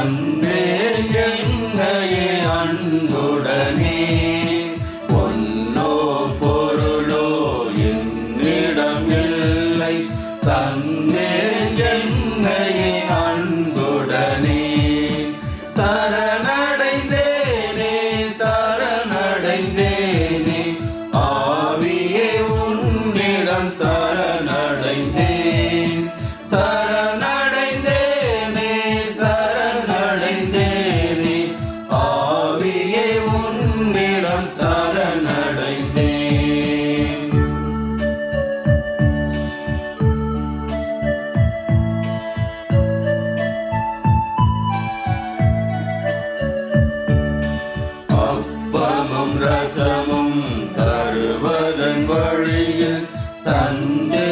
தந்தே ரசமும் தருவதன் வழியில் தந்தே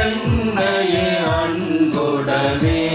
என்னையே அன்புடனே.